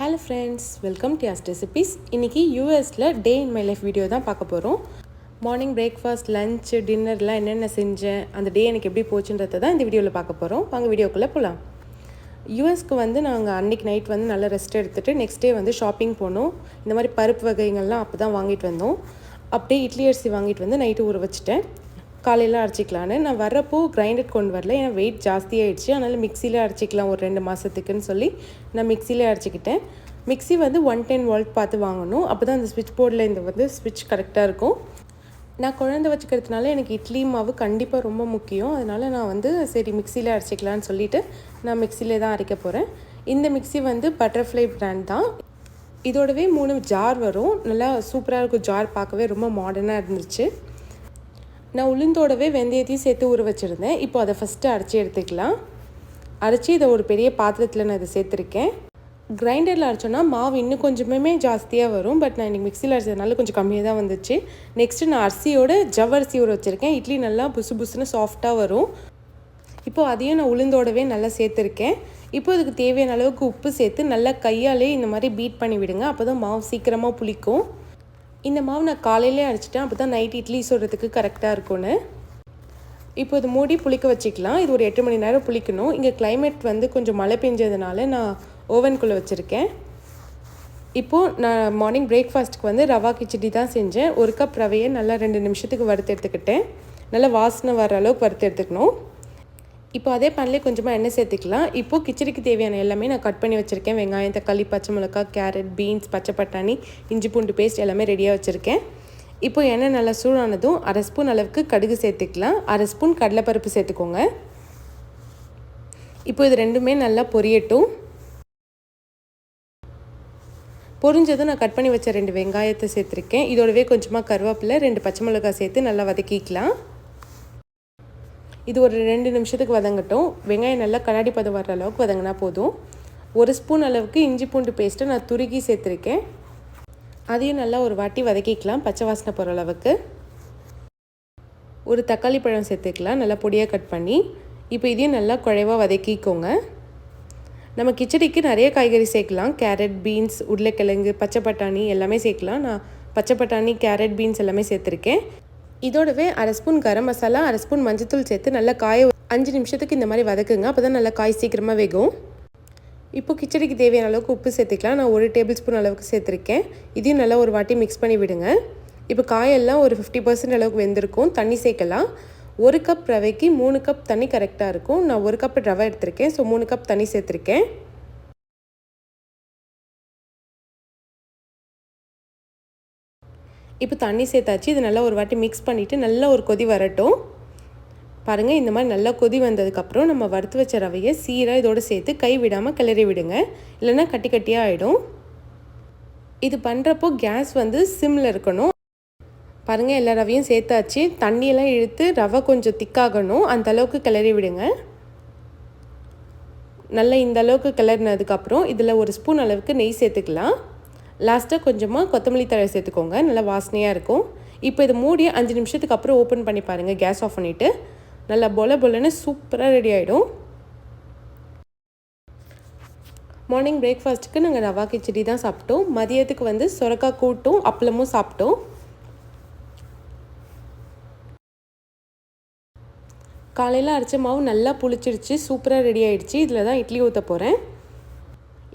Hello friends welcome to us recipes இன்றைக்கி யூஎஸில் day in my life video தான் பார்க்க போகிறோம் மார்னிங் பிரேக்ஃபாஸ்ட் லஞ்ச் டின்னர்லாம் என்னென்ன செஞ்சேன் அந்த டே எனக்கு எப்படி போச்சுன்றதை தான் இந்த வீடியோவில் பார்க்க போகிறோம் வாங்க வீடியோக்குள்ளே போகலாம் யூஎஸ்க்கு வந்து நாங்கள் அன்றைக்கி நைட் வந்து நல்லா ரெஸ்ட் எடுத்துகிட்டு நெக்ஸ்ட் டே வந்து ஷாப்பிங் போனோம். இந்த மாதிரி பருப்பு வகைகள்லாம் அப்போ தான் வாங்கிட்டு வந்தோம். அப்படியே இட்லி அரிசி வாங்கிட்டு வந்து நைட்டு ஊற வச்சுட்டேன். காலையில் அரைச்சிக்கலான்னு. நான் வரப்போ கிரைண்டட் கொண்டு வரல. ஏன்னா வெயிட் ஜாஸ்தியாகிடுச்சு அதனால் மிக்சியில் அரைச்சிக்கலாம் ஒரு ரெண்டு மாதத்துக்குன்னு சொல்லி நான் மிக்சியில் அரைச்சிக்கிட்டேன். மிக்சி வந்து ஒன் டென் வால்ட் பார்த்து வாங்கணும். அப்போ தான் அந்த ஸ்விட்ச் போர்டில் இந்த வந்து ஸ்விட்ச் கரெக்டாக இருக்கும். நான் குழந்தை வச்சுக்கிறதுனால எனக்கு இட்லி மாவு கண்டிப்பாக ரொம்ப முக்கியம். அதனால் நான் வந்து சரி மிக்சியில் அரைச்சிக்கலான்னு சொல்லிவிட்டு நான் மிக்சியிலே தான் அரைக்க போகிறேன் இந்த மிக்சி வந்து பட்டர்ஃப்ளை பிராண்ட் தான். இதோடவே மூணு ஜார் வரும். நல்லா சூப்பராக இருக்கும். ஜார் பார்க்கவே ரொம்ப மாடர்னாக இருந்துச்சு. நான் உளுந்தோடவே வெந்தயத்தையும் சேர்த்து ஊற வச்சுருந்தேன். இப்போ அதை ஃபஸ்ட்டு அரைச்சி எடுத்துக்கலாம். அரைச்சி இதை ஒரு பெரிய பாத்திரத்தில் நான் இதை சேர்த்துருக்கேன். கிரைண்டரில் அரைச்சோன்னா மாவு இன்னும் கொஞ்சமே ஜாஸ்தியாக வரும். பட் நான் இன்றைக்கி மிக்சியில் அரைச்சதுனால கொஞ்சம் கம்மியாக தான் வந்துச்சு. நெக்ஸ்ட்டு நான் அரிசியோட ஜவ்வரிசி ஊற வச்சுருக்கேன். இட்லி நல்லா புசு புசுன்னு சாஃப்டாக வரும். இப்போது அதையும் நான் உளுந்தோடவே நல்லா சேர்த்துருக்கேன். இப்போ இதுக்கு தேவையான அளவுக்கு உப்பு சேர்த்து நல்லா கையாலே இந்த மாதிரி பீட் பண்ணி விடுங்க. அப்போ தான் மாவு சீக்கிரமாக புளிக்கும். இந்த மாவு நான் காலையிலே அரைச்சிட்டேன் அப்போ தான் நைட் இட்லி சொல்கிறதுக்கு கரெக்டாக இருக்கும்னு. இப்போ இது மூடி புளிக்க வச்சுக்கலாம். இது ஒரு எட்டு மணி நேரம் புளிக்கணும். இங்கே கிளைமேட் வந்து கொஞ்சம் மழை பெஞ்சதுனால நான் ஓவனுக்குள்ளே வச்சுருக்கேன். இப்போது நான் மார்னிங் பிரேக்ஃபாஸ்ட்டுக்கு வந்து ரவா கிச்சடி தான் செஞ்சேன். ஒரு கப் ரவையை நல்லா ரெண்டு நிமிஷத்துக்கு வறுத்து எடுத்துக்கிட்டேன். நல்லா வாசனை வர அளவுக்கு வறுத்து எடுத்துக்கணும். இப்போ அதே பேன்லேயே கொஞ்சமாக எண்ணெய் சேர்த்துக்கலாம். இப்போது கிச்சடிக்கு தேவையான எல்லாமே நான் கட் பண்ணி வச்சுருக்கேன். வெங்காயம் தக்காளி பச்சை மிளகா கேரட் பீன்ஸ் பச்சை பட்டாணி இஞ்சி பூண்டு பேஸ்ட் எல்லாமே ரெடியாக வச்சுருக்கேன். இப்போ எண்ணெய் நல்லா சூடானதும் அரை ஸ்பூன் அளவுக்கு கடுகு சேர்த்துக்கலாம். அரை ஸ்பூன் கடலைப்பருப்பு சேர்த்துக்கோங்க. இப்போ இது ரெண்டுமே நல்லா பொரியட்டும். பொரிஞ்சதும் நான் கட் பண்ணி வச்ச ரெண்டு வெங்காயத்தை சேர்த்துருக்கேன். இதோடவே கொஞ்சமாக கருவேப்பிலை ரெண்டு பச்சை மிளகாய் சேர்த்து நல்லா வதக்கிக்கலாம். இது ஒரு ரெண்டு நிமிஷத்துக்கு வதங்கட்டும். வெங்காயம் நல்லா கண்ணாடி பதம் வர அளவுக்கு வதங்கினா போதும். ஒரு ஸ்பூன் அளவுக்கு இஞ்சி பூண்டு பேஸ்ட்டை நான் துருக்கி சேர்த்துருக்கேன். அதையும் நல்லா ஒரு வாட்டி வதக்கிக்கலாம் பச்சை வாசனை போகிற அளவுக்கு. ஒரு தக்காளி பழம் சேர்த்துக்கலாம் நல்லா பொடியாக கட் பண்ணி. இப்போ இதையும் நல்லா குழைவாக வதக்கிக்கோங்க. நம்ம கிச்சடிக்கு நிறைய காய்கறி சேர்க்கலாம். கேரட் பீன்ஸ் உருளைக்கிழங்கு பச்சை பட்டாணி எல்லாமே சேர்க்கலாம். நான் பச்சை பட்டாணி கேரட் பீன்ஸ் எல்லாமே சேர்த்துருக்கேன். இதோடவே அரை ஸ்பூன் கரம் மசாலா அரை ஸ்பூன் மஞ்சத்தூள் சேர்த்து நல்லா காய அஞ்சு நிமிஷத்துக்கு இந்த மாதிரி வதக்குங்க. அப்போ தான் நல்லா காய் சீக்கிரமாக வேகும். இப்போ கிச்சடிக்கு தேவையான அளவுக்கு உப்பு சேர்த்துக்கலாம். நான் ஒரு டேபிள் ஸ்பூன் அளவுக்கு சேர்த்துருக்கேன். இதையும் நல்லா ஒரு வாட்டி மிக்ஸ் பண்ணி விடுங்க. இப்போ காயெல்லாம் ஒரு ஃபிஃப்டி பர்சன்ட் அளவுக்கு வெந்திருக்கும். தண்ணி சேர்க்கலாம். ஒரு கப் ரவைக்கு மூணு கப் தண்ணி கரெக்டாக இருக்கும். நான் ஒரு கப் ரவை எடுத்திருக்கேன். ஸோ மூணு கப் தண்ணி சேர்த்துருக்கேன். இப்போ தண்ணி சேர்த்தாச்சு. இது நல்லா ஒரு வாட்டி மிக்ஸ் பண்ணிவிட்டு நல்லா ஒரு கொதி வரட்டும். பாருங்கள் இந்த மாதிரி நல்லா கொதி வந்ததுக்கப்புறம் நம்ம வறுத்து வச்ச ரவையை சீராக இதோடு சேர்த்து கை விடாமல் கிளறி விடுங்க. இல்லைன்னா கட்டி கட்டியாக ஆகிடும் இது பண்ணுறப்போ கேஸ் வந்து சிம்மில் இருக்கணும். பாருங்கள் எல்லா ரவையும் சேர்த்தாச்சு. தண்ணியெல்லாம் இழுத்து ரவை கொஞ்சம் திக்காகணும் அந்தளவுக்கு கிளறி விடுங்க. நல்லா இந்த அளவுக்கு கிளறினதுக்கப்புறம் இதில் ஒரு ஸ்பூன் அளவுக்கு நெய் சேர்த்துக்கலாம். லாஸ்ட்டாக கொஞ்சமாக கொத்தமல்லி தழை சேர்த்துக்கோங்க. நல்லா வாசனையாக இருக்கும். இப்போ இது மூடி அஞ்சு நிமிஷத்துக்கு அப்புறம் ஓப்பன் பண்ணி பாருங்கள் கேஸ் ஆஃப் பண்ணிவிட்டு நல்லா பொல பொலன்னு சூப்பராக ரெடி ஆகிடும் மார்னிங் பிரேக்ஃபாஸ்ட்டுக்கு நாங்கள் ரவா கிச்சடி தான் சாப்பிட்டோம். மதியத்துக்கு வந்து சுரக்காய் கூட்டும் அப்பளமும் சாப்பிட்டோம். காலையில் அரைச்ச மாவு நல்லா புளிச்சிருச்சு. சூப்பராக ரெடி ஆகிடுச்சு இதில் தான் இட்லி ஊற்ற போகிறேன்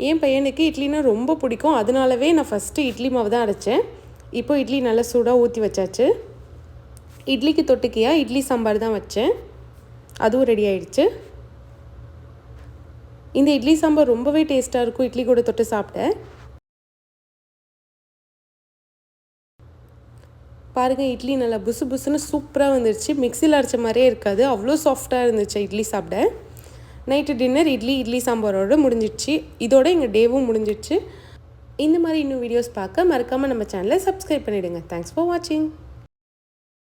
என் பையனுக்கு இட்லினா ரொம்ப பிடிக்கும். அதனாலவே நான் ஃபஸ்ட்டு இட்லி மாவு தான் அரைச்சேன். இப்போ இட்லி நல்லா சூடாக ஊற்றி வச்சாச்சு. இட்லிக்கு தொட்டுக்கையாக இட்லி சாம்பார் தான் வச்சேன். அதுவும் ரெடி ஆயிடுச்சு. இந்த இட்லி சாம்பார் ரொம்பவே டேஸ்ட்டாக இருக்கும். இட்லி கூட தொட்டு சாப்பிட்டேன். பாருங்கள் இட்லி நல்லா புசு புசுன்னு சூப்பராக வந்துருச்சு. மிக்சியில் அரைச்ச மாதிரியே இருக்காது. அவ்வளோ சாஃப்டாக இருந்துச்சு இட்லி சாப்பிட. நைட்டு டின்னர் இட்லி இட்லி சாம்பாரோடு முடிஞ்சிடுச்சு. இதோட எங்கள் டேவும் முடிஞ்சிடுச்சு. இந்த மாதிரி இன்னும் வீடியோஸ் பார்க்க மறக்காமல் நம்ம சேனலை சப்ஸ்கிரைப் பண்ணிவிடுங்க தேங்க்ஸ் ஃபார் வாட்சிங்